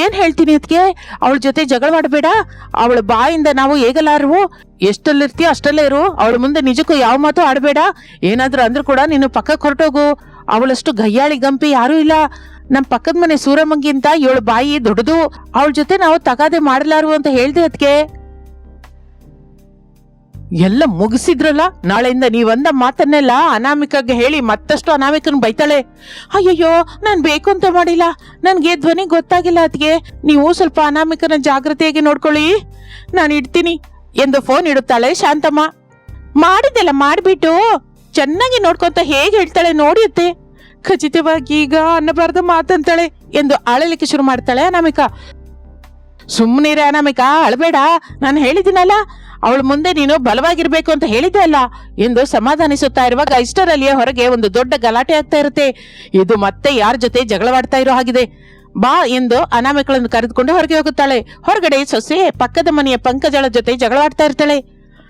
ಏನ್ ಹೇಳ್ತೀನಿ ಅದಕ್ಕೆ ಅವಳ ಜೊತೆ ಜಗಳ ಮಾಡಬೇಡ. ಅವಳ ಬಾಯಿಂದ ನಾವು ಹೇಗಲಾರವು? ಎಷ್ಟಲ್ಲಿರ್ತೀಯ ಅಷ್ಟಲ್ಲೇ ಇರು. ಅವಳ ಮುಂದೆ ನಿಜಕ್ಕೂ ಯಾವ ಮಾತು ಆಡಬೇಡ. ಏನಾದ್ರೂ ಅಂದ್ರೂ ಕೂಡ ನೀನು ಪಕ್ಕಕ್ಕೆ ಹೊರಟೋಗು ಅವಳಷ್ಟು ಗಯ್ಯಾಳಿ ಗಂಪಿ ಯಾರೂ ಇಲ್ಲ. ನಮ್ ಪಕ್ಕದ ಮನೆ ಸೂರಮ್ಮಗಿಂತ ಏಳು ಬಾಯಿ ದೊಡ್ಡದು. ಅವಳ ಜೊತೆ ನಾವು ತಗಾದೆ ಮಾಡಲಾರು ಅಂತ ಹೇಳ್ದೆ ಅದಕ್ಕೆ ಎಲ್ಲ ಮುಗಿಸಿದ್ರಲ್ಲ? ನಾಳೆಯಿಂದ ನೀವಂದ ಮಾತನ್ನೆಲ್ಲ ಅನಾಮಿಕಾಗೆ ಹೇಳಿ ಮತ್ತಷ್ಟು ಅನಾಮಿಕನ ಬೈತಾಳೆ. ಅಯ್ಯಯ್ಯೋ, ನಾನು ಬೇಕು ಅಂತ ಮಾಡಿಲ್ಲ. ನನಗೆ ಧ್ವನಿ ಗೊತ್ತಾಗಿಲ್ಲ ಅದಕ್ಕೆ ನೀವು ಸ್ವಲ್ಪ ಅನಾಮಿಕನ ಜಾಗ್ರತೆಯಾಗಿ ನೋಡ್ಕೊಳ್ಳಿ. ನಾನು ಇಡ್ತೀನಿ ಎಂದು ಫೋನ್ ಇಡುತ್ತಾಳೆ ಶಾಂತಮ್ಮ. ಮಾಡಿದ್ದೆಲ್ಲ ಮಾಡ್ಬಿಟ್ಟು ಚೆನ್ನಾಗಿ ನೋಡ್ಕೊಂತ ಹೇಗೆ ಹೇಳ್ತಾಳೆ ನೋಡಿಯತ್ತೆ? ಖಚಿತವಾಗಿ ಈಗ ಅನ್ನಬಾರ್ದ ಮಾತಂತಾಳೆ ಎಂದು ಅಳಲಿಕ್ಕೆ ಶುರು ಮಾಡ್ತಾಳೆ ಅನಾಮಿಕ. ಸುಮ್ಮನಿರೆ ಅನಾಮಿಕಾ, ಅಳಬೇಡ, ನಾನು ಹೇಳಿದ್ದೀನಲ್ಲ, ಅವಳ ಮುಂದೆ ನೀನು ಬಲವಾಗಿರ್ಬೇಕು ಅಂತ ಹೇಳಿದ್ದೆ ಅಲ್ಲ ಎಂದು ಸಮಾಧಾನಿಸುತ್ತಾ ಇರುವಾಗ ಇಷ್ಟರಲ್ಲಿಯೇ ಹೊರಗೆ ಒಂದು ದೊಡ್ಡ ಗಲಾಟೆ ಆಗ್ತಾ ಇರುತ್ತೆ. ಇದು ಮತ್ತೆ ಯಾರ ಜೊತೆ ಜಗಳವಾಡ್ತಾ ಇರೋ ಹಾಗಿದೆ? ಬಾ ಎಂದು ಅನಾಮಿಕಳನ್ನು ಕರೆದುಕೊಂಡು ಹೊರಗೆ ಹೋಗುತ್ತಾಳೆ. ಹೊರಗಡೆ ಸೊಸೆ ಪಕ್ಕದ ಮನೆಯ ಪಂಕಜಳ ಜೊತೆ ಜಗಳವಾಡ್ತಾ ಇರ್ತಾಳೆ.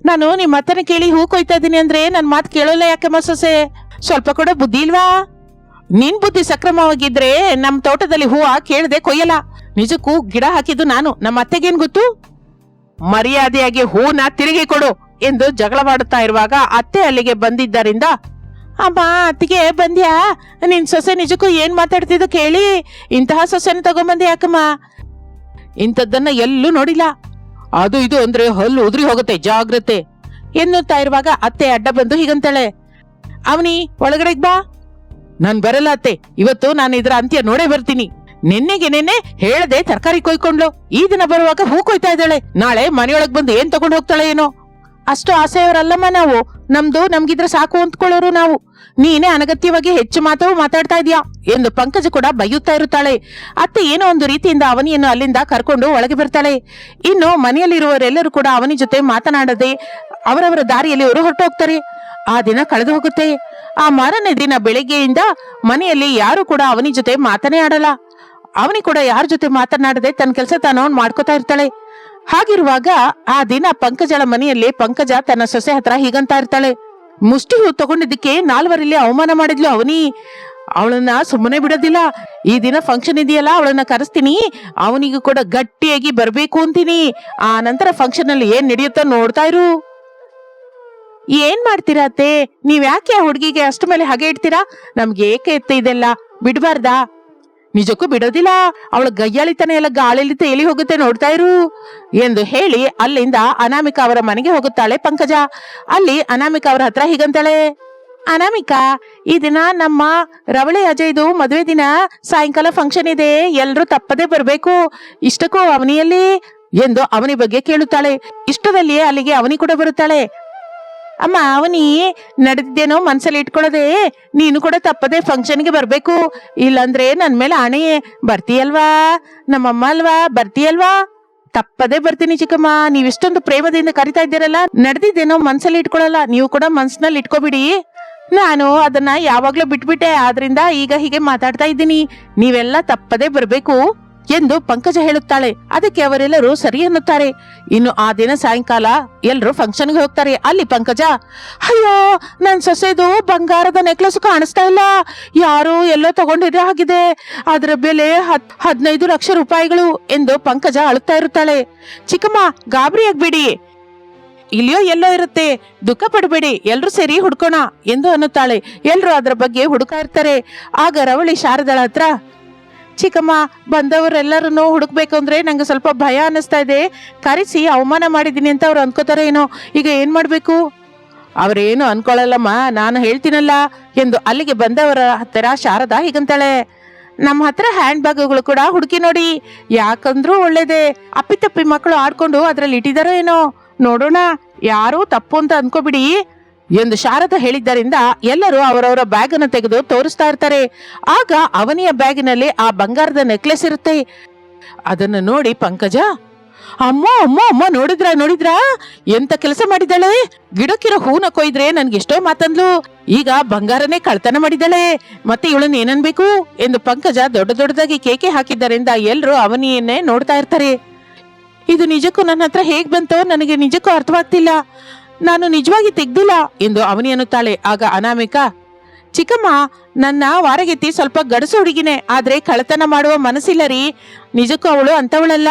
ನಾನು ನಿಮ್ಮ ಅತ್ತನ ಕೇಳಿ ಹೂ ಕೊಯ್ತಾ ಇದ್ದೀನಿ ಅಂದ್ರೆ ನನ್ನ ಮಾತು ಕೇಳೋಲ್ಲ ಯಾಕಮ್ಮ ಸೊಸೆ ಸ್ವಲ್ಪ ಕೂಡ ಬುದ್ಧಿ ಇಲ್ವಾ? ನಿನ್ ಬುದ್ಧಿ ಸಕ್ರಮವಾಗಿದ್ರೆ ನಮ್ಮ ತೋಟದಲ್ಲಿ ಹೂವ ಕೇಳದೆ ಕೊಯ್ಯಲ್ಲ. ನಿಜಕ್ಕೂ ಗಿಡ ಹಾಕಿದ್ದು ನಾನು. ನಮ್ಮ ಅತ್ತೆಗೇನ್ ಗೊತ್ತು? ಮರ್ಯಾದೆಯಾಗಿ ಹೂನ ತಿರುಗಿ ಕೊಡು ಎಂದು ಜಗಳ ಮಾಡುತ್ತಾ ಇರುವಾಗ ಅತ್ತೆ ಅಲ್ಲಿಗೆ ಬಂದಿದ್ದರಿಂದ, ಅಮ್ಮ, ಅತ್ತಿಗೆ ಬಂದ್ಯಾ? ನಿನ್ ಸೊಸೆ ನಿಜಕ್ಕೂ ಏನ್ ಮಾತಾಡ್ತಿದ್ದು ಕೇಳಿ. ಇಂತಹ ಸೊಸೆನ ತಗೊಂಬಂದೆ ಯಾಕಮ್ಮ? ಇಂಥದ್ದನ್ನ ಎಲ್ಲೂ ನೋಡಿಲ್ಲ. ಅದು ಇದು ಅಂದ್ರೆ ಹಲ್ಲು ಉದುರಿ ಹೋಗುತ್ತೆ, ಜಾಗ್ರತೆ. ಎನ್ನುತ್ತಾ ಇರುವಾಗ ಅತ್ತೆ ಅಡ್ಡ ಬಂದು ಹೀಗಂತಾಳೆ, ಅವನಿ ಒಳಗಡೆ ಬಾ. ನಾನ್ ಬರಲ್ಲ ಅತ್ತೆ. ಇವತ್ತು ನಾನು ಇದರ ಅಂತ್ಯ ನೋಡೇ ಬರ್ತೀನಿ. ನಿನ್ನೆಗೆ ನಿನ್ನೆ ಹೇಳದೆ ತರಕಾರಿ ಕೊಯ್ಕೊಂಡ್ಲು. ಈ ದಿನ ಬರುವಾಗ ಹೂ ಕೊಯ್ತಾ ಇದ್ದಾಳೆ. ನಾಳೆ ಮನೆಯೊಳಗ್ ಬಂದು ಏನ್ ತಗೊಂಡು ಹೋಗ್ತಾಳೆ ಏನೋ? ಅಷ್ಟು ಆಸೆಯವರಲ್ಲಮ್ಮ ನಾವು. ನಮ್ದು, ನಮ್ಗಿದ್ರೆ ಸಾಕು ಅಂತ್ಕೊಳ್ಳೋರು ನಾವು. ನೀನೇ ಅನಗತ್ಯವಾಗಿ ಹೆಚ್ಚು ಮಾತು ಮಾತಾಡ್ತಾ ಇದೀಯಾ? ಎಂದು ಪಂಕಜ ಕೂಡ ಬೈಯುತ್ತಾ ಇರುತ್ತಾಳೆ. ಅತ್ತೆ ಏನೋ ಒಂದು ರೀತಿಯಿಂದ ಅವನಿಯನ್ನು ಅಲ್ಲಿಂದ ಕರ್ಕೊಂಡು ಒಳಗೆ ಬರ್ತಾಳೆ. ಇನ್ನು ಮನೆಯಲ್ಲಿರುವವರೆಲ್ಲರೂ ಕೂಡ ಅವನಿ ಜೊತೆ ಮಾತನಾಡದೆ ಅವರವರ ದಾರಿಯಲ್ಲಿ ಅವರು ಹೊರಟೋಗ್ತಾರೆ. ಆ ದಿನ ಕಳೆದು ಹೋಗುತ್ತೆ. ಆ ಮಾರನೇ ದಿನ ಬೆಳಿಗ್ಗೆಯಿಂದ ಮನೆಯಲ್ಲಿ ಯಾರು ಕೂಡ ಅವನಿ ಜೊತೆ ಮಾತನೇ ಆಡಲ್ಲ. ಅವನಿ ಕೂಡ ಯಾರ ಜೊತೆ ಮಾತನಾಡದೆ ತನ್ನ ಕೆಲಸ ತಾನು ಮಾಡ್ಕೋತಾ ಇರ್ತಾಳೆ. ಹಾಗಿರುವಾಗ ಆ ದಿನ ಪಂಕಜಳ ಮನೆಯಲ್ಲಿ ಪಂಕಜ ತನ್ನ ಸೊಸೆ ಹತ್ರ ಹೀಗಂತ ಇರ್ತಾಳೆ. ಮುಷ್ಟಿ ಹೂ ತಗೊಂಡಿದ್ದಕ್ಕೆ ನಾಲ್ವರಲ್ಲಿ ಅವಮಾನ ಮಾಡಿದ್ಲು ಅವನಿ. ಅವಳನ್ನ ಸುಮ್ಮನೆ ಬಿಡೋದಿಲ್ಲ. ಈ ದಿನ ಫಂಕ್ಷನ್ ಇದೆಯಲ್ಲ, ಅವಳನ್ನ ಕರೆಸ್ತೀನಿ. ಅವನಿಗೂ ಕೂಡ ಗಟ್ಟಿಯಾಗಿ ಬರ್ಬೇಕು ಅಂತೀನಿ. ಆ ನಂತರ ಫಂಕ್ಷನ್ ಅಲ್ಲಿ ಏನ್ ನಡೆಯುತ್ತೋ ನೋಡ್ತಾ ಇರು. ಏನ್ ಮಾಡ್ತೀರಾ ಅತ್ತೆ? ನೀವ್ ಯಾಕೆ ಆ ಹುಡುಗಿಗೆ ಅಷ್ಟು ಮೇಲೆ ಹಾಗೆ ಇಡ್ತೀರಾ? ನಮ್ಗೆ ಏಕೆ ಎತ್ತೆ ಇದೆಲ್ಲ? ಬಿಡ್ಬಾರ್ದಾ? ನಿಜಕ್ಕೂ ಬಿಡೋದಿಲ್ಲ. ಅವಳ ಗಯ್ಯಾಳಿತನ ಎಲ್ಲ ಗಾಳಿಲಿ ತೇಲಿ ಹೋಗುತ್ತೆ ನೋಡ್ತಾ ಇರು. ಎಂದು ಹೇಳಿ ಅಲ್ಲಿಂದ ಅನಾಮಿಕಾ ಅವರ ಮನೆಗೆ ಹೋಗುತ್ತಾಳೆ ಪಂಕಜ. ಅಲ್ಲಿ ಅನಾಮಿಕಾ ಅವರ ಹತ್ರ ಹೀಗಂತಾಳೆ. ಅನಾಮಿಕಾ, ಈ ದಿನ ನಮ್ಮ ರವಳೆ ಅಜಯ್ದು ಮದುವೆ ದಿನ, ಸಾಯಂಕಾಲ ಫಂಕ್ಷನ್ ಇದೆ, ಎಲ್ರೂ ತಪ್ಪದೇ ಬರಬೇಕು. ಇಷ್ಟಕ್ಕೂ ಅವನಿಯಲ್ಲಿ? ಎಂದು ಅವನಿ ಬಗ್ಗೆ ಕೇಳುತ್ತಾಳೆ. ಇಷ್ಟದಲ್ಲಿಯೇ ಅಲ್ಲಿಗೆ ಅವನಿ ಕೂಡ ಬರುತ್ತಾಳೆ. ಅಮ್ಮ, ಅವನಿ ನಡೆದಿದ್ದೇನೋ ಮನ್ಸಲ್ಲಿ ಇಟ್ಕೊಳ್ಳದೆ ನೀನು ಕೂಡ ತಪ್ಪದೆ ಫಂಕ್ಷನ್ಗೆ ಬರಬೇಕು. ಇಲ್ಲಾಂದ್ರೆ ನನ್ನ ಮೇಲೆ ಆಣೆ. ಬರ್ತೀಯಲ್ವಾ? ನಮ್ಮಮ್ಮ ಅಲ್ವಾ? ಬರ್ತೀಯಲ್ವಾ? ತಪ್ಪದೇ ಬರ್ತೀನಿ ಚಿಕ್ಕಮ್ಮ. ನೀವ್ ಇಷ್ಟೊಂದು ಪ್ರೇಮದಿಂದ ಕರಿತಾ ಇದ್ದೀರಲ್ಲ, ನಡೆದಿದ್ದೇನೋ ಮನ್ಸಲ್ಲಿ ಇಟ್ಕೊಳ್ಳಲ್ಲ ನೀವು ಕೂಡ ಮನ್ಸಿನಲ್ಲಿ ಇಟ್ಕೋಬಿಡಿ. ನಾನು ಅದನ್ನ ಯಾವಾಗ್ಲೂ ಬಿಟ್ಬಿಟ್ಟೆ, ಆದ್ರಿಂದ ಈಗ ಹೀಗೆ ಮಾತಾಡ್ತಾ ಇದ್ದೀನಿ. ನೀವೆಲ್ಲ ತಪ್ಪದೇ ಬರ್ಬೇಕು. ಎಂದು ಪಂಕಜ ಹೇಳುತ್ತಾಳೆ. ಅದಕ್ಕೆ ಅವರೆಲ್ಲರೂ ಸರಿ ಅನ್ನುತ್ತಾರೆ ಇನ್ನು ಆ ದಿನ ಸಾಯಂಕಾಲ ಎಲ್ಲರೂ ಫಂಕ್ಷನ್ಗೆ ಹೋಗ್ತಾರೆ. ಅಲ್ಲಿ ಪಂಕಜ, ಅಯ್ಯೋ, ನನ್ ಸೊಸೆದು ಬಂಗಾರದ ನೆಕ್ಲೆಸ್ ಕಾಣಿಸ್ತಾ ಇಲ್ಲ. ಯಾರು ಎಲ್ಲೋ ತಗೊಂಡಿದ್ರೆ ಆಗಿದೆ. ಅದರ ಬೆಲೆ ಹತ್, ಹದಿನೈದು ಲಕ್ಷ ರೂಪಾಯಿಗಳು ಎಂದು ಪಂಕಜ ಅಳುತ್ತಾ ಇರುತ್ತಾಳೆ. ಚಿಕ್ಕಮ್ಮ, ಗಾಬರಿ ಆಗ್ಬೇಡಿ. ಇಲ್ಲಿಯೋ ಎಲ್ಲೋ ಇರುತ್ತೆ. ದುಃಖ ಪಡಬೇಡಿ. ಎಲ್ಲರೂ ಸೇರಿ ಹುಡ್ಕೋಣ ಎಂದು ಅನ್ನುತ್ತಾಳೆ. ಎಲ್ಲರೂ ಅದರ ಬಗ್ಗೆ ಹುಡುಕಾ ಇರ್ತಾರೆ. ಆಗ ರವಳಿ ಶಾರದಳ ಹತ್ರ ಚಿಕ್ಕಮ್ಮ, ಬಂದವರೆಲ್ಲರನ್ನು ಹುಡುಕ್ಬೇಕು ಅಂದ್ರೆ ನಂಗೆ ಸ್ವಲ್ಪ ಭಯ ಅನ್ನಿಸ್ತಾ ಇದೆ. ಕರೆಸಿ ಅವಮಾನ ಮಾಡಿದ್ದೀನಿ ಅಂತ ಅವ್ರು ಅನ್ಕೋತಾರೆ ಏನೋ. ಈಗ ಏನು ಮಾಡಬೇಕು? ಅವರೇನು ಅನ್ಕೊಳ್ಳಲ್ಲಮ್ಮ, ನಾನು ಹೇಳ್ತೀನಲ್ಲ ಎಂದು ಅಲ್ಲಿಗೆ ಬಂದವರ ಹತ್ತಿರ ಶಾರದಾ ಹೀಗಂತಾಳೆ. ನಮ್ಮ ಹತ್ರ ಹ್ಯಾಂಡ್ ಬ್ಯಾಗ್ಗಳು ಕೂಡ ಹುಡುಕಿ ನೋಡಿ, ಯಾಕಂದ್ರೂ ಒಳ್ಳೇದೆ. ಅಪ್ಪಿತಪ್ಪಿ ಮಕ್ಕಳು ಆಡ್ಕೊಂಡು ಅದರಲ್ಲಿ ಇಟ್ಟಿದಾರೋ ಏನೋ. ನೋಡೋಣ, ಯಾರೂ ತಪ್ಪು ಅಂತ ಅನ್ಕೋಬಿಡಿ. ಎಂದು ಶಾರದಾ ಹೇಳಿದ್ದರಿಂದ ಎಲ್ಲರೂ ಅವರವರ ಬ್ಯಾಗ್ ಅನ್ನು ತೆಗೆದು ತೋರಿಸ್ತಾ ಇರ್ತಾರೆ. ಆಗ ಅವನಿಯ ಬ್ಯಾಗಿನಲ್ಲಿ ಆ ಬಂಗಾರದ ನೆಕ್ಲೆಸ್ ಇರುತ್ತೆ. ಅದನ್ನು ನೋಡಿ ಪಂಕಜ, ಅಮ್ಮ ಅಮ್ಮ ಅಮ್ಮ ನೋಡಿದ್ರ ನೋಡಿದ್ರ? ಎಂತ ಕೆಲಸ ಮಾಡಿದ್ದಾಳೆ? ಗಿಡಕ್ಕಿರೋ ಹೂನ ಕೊಯ್ದ್ರೆ ನನ್ಗೆ ಎಷ್ಟೋ ಮಾತಂದ್ಲು. ಈಗ ಬಂಗಾರನೇ ಕಳ್ತನ ಮಾಡಿದ್ದಾಳೆ. ಮತ್ತೆ ಇವಳನ್ನ ಏನನ್ಬೇಕು? ಎಂದು ಪಂಕಜ ದೊಡ್ಡ ದೊಡ್ಡದಾಗಿ ಕೇಕೆ ಹಾಕಿದ್ದರಿಂದ ಎಲ್ರು ಅವನಿಯನ್ನೇ ನೋಡ್ತಾ ಇರ್ತಾರೆ. ಇದು ನಿಜಕ್ಕೂ ನನ್ನ ಹತ್ರ ಹೇಗ್ ಬಂತೋ? ನನಗೆ ನಿಜಕ್ಕೂ ಅರ್ಥವಾಗ್ತಿಲ್ಲ. ನಾನು ನಿಜವಾಗಿ ತೆಗ್ದಿಲ್ಲ ಎಂದು ಅವನಿ ಅನ್ನುತ್ತಾಳೆ ಆಗ ಅನಾಮಿಕ, ಚಿಕ್ಕಮ್ಮ, ನನ್ನ ವಾರಗೆತ್ತಿ ಸ್ವಲ್ಪ ಗಡಸು ಹುಡುಗಿನೇ, ಆದ್ರೆ ಕಳತನ ಮಾಡುವ ಮನಸ್ಸಿಲ್ಲ ರೀ. ನಿಜಕ್ಕೂ ಅವಳು ಅಂತವಳಲ್ಲ.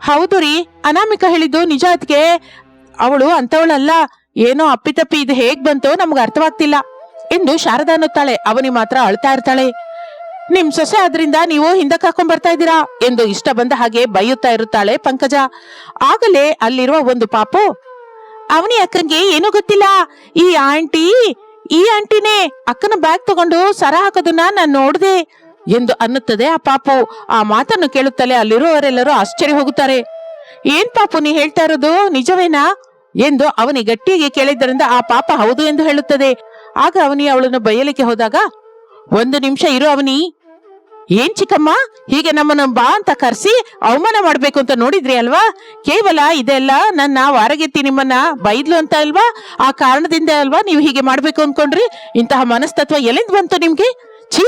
ಹೌದು ರೀ, ಅನಾಮಿಕ ಹೇಳಿದ್ದು ನಿಜ ಅದಕ್ಕೆ ಅವಳು ಅಂತವಳಲ್ಲ. ಏನೋ ಅಪ್ಪಿತಪ್ಪಿ ಇದು ಹೇಗ್ ಬಂತೋ ನಮ್ಗೆ ಅರ್ಥವಾಗ್ತಿಲ್ಲ ಎಂದು ಶಾರದಾ ಅನ್ನುತ್ತಾಳೆ. ಅವನಿ ಮಾತ್ರ ಅಳ್ತಾ ಇರ್ತಾಳೆ. ನಿಮ್ ಸೊಸೆ ಆದ್ರಿಂದ ನೀವು ಹಿಂದಕ್ಕೆ ಹಾಕೊಂಡ್ ಬರ್ತಾ ಇದ್ದೀರಾ ಎಂದು ಇಷ್ಟ ಬಂದ ಹಾಗೆ ಬೈಯುತ್ತಾ ಇರುತ್ತಾಳೆ ಪಂಕಜ. ಆಗಲೇ ಅಲ್ಲಿರುವ ಒಂದು ಪಾಪು ಅವನಿ ಅಕ್ಕಂಗೆ ಏನು ಗೊತ್ತಿಲ್ಲ. ಈ ಆಂಟಿ, ಈ ಆಂಟಿನೇ ಅಕ್ಕನ ಬ್ಯಾಗ್ ತಗೊಂಡು ಸರ ಹಾಕೋದನ್ನ ನಾನು ನೋಡ್ದೆ ಎಂದು ಅನ್ನುತ್ತದೆ ಆ ಪಾಪು. ಆ ಮಾತನ್ನು ಕೇಳುತ್ತಲೇ ಅಲ್ಲಿರುವವರೆಲ್ಲರೂ ಆಶ್ಚರ್ಯ ಹೋಗುತ್ತಾರೆ. ಏನ್ ಪಾಪು ನೀ ಹೇಳ್ತಾ ಇರೋದು? ನಿಜವೇನಾ? ಎಂದು ಅವನಿ ಗಟ್ಟಿಯಾಗಿ ಕೇಳಿದ್ದರಿಂದ ಆ ಪಾಪ ಹೌದು ಎಂದು ಹೇಳುತ್ತದೆ. ಆಗ ಅವನಿ ಅವಳನ್ನು ಬಯಲಿಕ್ಕೆ ಹೋದಾಗ, ಒಂದು ನಿಮಿಷ ಇರು ಅವನಿ. ಏನ್ ಚಿಕ್ಕಮ್ಮ? ಹೀಗೆ ನಮ್ಮನ್ನು ಬಾ ಅಂತ ಕರೆಸಿ ಅವಮಾನ ಮಾಡ್ಬೇಕು ಅಂತ ನೋಡಿದ್ರಿ ಅಲ್ವಾ? ಕೇವಲ ಇದೆಲ್ಲ ನನ್ನ ವಾರಗೆತ್ತಿ ನಿಮ್ಮನ್ನ ಬೈದ್ಲು ಅಂತ ಅಲ್ವಾ? ಆ ಕಾರಣದಿಂದ ಅಲ್ವಾ ನೀವು ಹೀಗೆ ಮಾಡ್ಬೇಕು ಅನ್ಕೊಂಡ್ರಿ? ಇಂತಹ ಮನಸ್ತತ್ವ ಎಲ್ಲಿಂದ ಬಂತು ನಿಮ್ಗೆ? ಛೀ!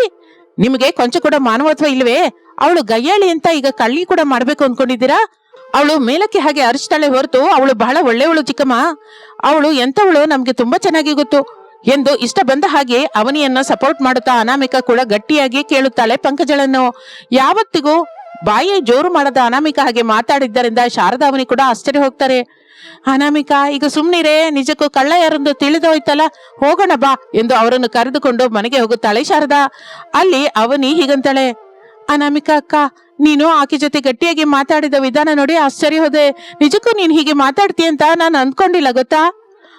ನಿಮ್ಗೆ ಕೊಂಚ ಕೂಡ ಮಾನವತ್ವ ಇಲ್ವೇ? ಅವಳು ಗಯ್ಯಾಳಿ ಅಂತ ಈಗ ಕಳ್ಳಿ ಕೂಡ ಮಾಡ್ಬೇಕು ಅನ್ಕೊಂಡಿದ್ದೀರಾ? ಅವಳು ಮೇಲಕ್ಕೆ ಹಾಗೆ ಅರಿಸ್ತಾಳೆ ಹೊರತು ಅವಳು ಬಹಳ ಒಳ್ಳೆಯವಳು ಚಿಕ್ಕಮ್ಮ. ಅವಳು ಎಂತವಳು ನಮ್ಗೆ ತುಂಬಾ ಚೆನ್ನಾಗಿ ಗೊತ್ತು. ಎಂದು ಇಷ್ಟ ಬಂದ ಹಾಗೆ ಅವನಿಯನ್ನ ಸಪೋರ್ಟ್ ಮಾಡುತ್ತಾ ಅನಾಮಿಕಾ ಕೂಡ ಗಟ್ಟಿಯಾಗಿ ಕೇಳುತ್ತಾಳೆ ಪಂಕಜಳನ್ನು. ಯಾವತ್ತಿಗೂ ಬಾಯಿ ಜೋರು ಮಾಡದ ಅನಾಮಿಕಾ ಹಾಗೆ ಮಾತಾಡಿದ್ದರಿಂದ ಶಾರದಾ ಅವನಿ ಕೂಡ ಆಶ್ಚರ್ಯ ಹೋಗ್ತಾರೆ. ಅನಾಮಿಕಾ, ಈಗ ಸುಮ್ನಿರೇ, ನಿಜಕ್ಕೂ ಕಳ್ಳ ಯಾರೊಂದು ತಿಳಿದೋಯ್ತಲ್ಲ, ಹೋಗೋಣ ಬಾ ಎಂದು ಅವರನ್ನು ಕರೆದುಕೊಂಡು ಮನೆಗೆ ಹೋಗುತ್ತಾಳೆ ಶಾರದಾ. ಅಲ್ಲಿ ಅವನಿ ಹೀಗಂತಾಳೆ, ಅನಾಮಿಕಾ ಅಕ್ಕ, ನೀನು ಆಕೆ ಜೊತೆ ಗಟ್ಟಿಯಾಗಿ ಮಾತಾಡಿದ ವಿಧಾನ ನೋಡಿ ಆಶ್ಚರ್ಯ ಹೋದೆ. ನಿಜಕ್ಕೂ ನೀನು ಹೀಗೆ ಮಾತಾಡ್ತೀಯ ಅಂತ ನಾನು ಅಂದ್ಕೊಂಡಿಲ್ಲ, ಗೊತ್ತಾ?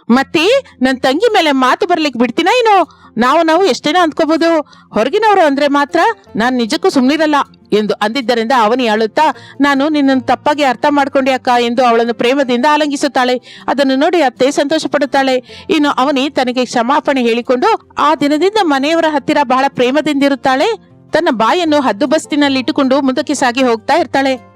ಮತ್ತೆ ನನ್ನ ತಂಗಿ ಮೇಲೆ ಮಾತು ಬರ್ಲಿಕ್ಕೆ ಬಿಡ್ತೀನ ಏನು? ನಾವು ನಾವು ಎಷ್ಟೇನ ಅಂದ್ಕೋಬಹುದು ಹೊರಗಿನವರು ಅಂದ್ರೆ ಮಾತ್ರ ನಾನು ನಿಜಕ್ಕೂ ಸುಮ್ನಿರಲ್ಲ ಎಂದು ಅಂದಿದ್ದರಿಂದ ಅವನಿ ಅಳುತ್ತಾ ನಾನು ನಿನ್ನನ್ನು ತಪ್ಪಾಗಿ ಅರ್ಥ ಮಾಡ್ಕೊಂಡೆ ಅಕ್ಕ ಎಂದು ಅವಳನ್ನು ಪ್ರೇಮದಿಂದ ಆಲಂಗಿಸುತ್ತಾಳೆ. ಅದನ್ನು ನೋಡಿ ಅತ್ತೆ ಸಂತೋಷ ಪಡುತ್ತಾಳೆ ಇನ್ನು ಅವನಿ ತನಗೆ ಕ್ಷಮಾಪಣೆ ಹೇಳಿಕೊಂಡು, ಆ ದಿನದಿಂದ ಮನೆಯವರ ಹತ್ತಿರ ಬಹಳ ಪ್ರೇಮದಿಂದಿರುತ್ತಾಳೆ ತನ್ನ ಬಾಯನ್ನು ಹದ್ದುಬಸ್ತಿನಲ್ಲಿ ಇಟ್ಟುಕೊಂಡು ಮುಂದಕ್ಕೆ ಸಾಗಿ ಹೋಗ್ತಾ ಇರ್ತಾಳೆ.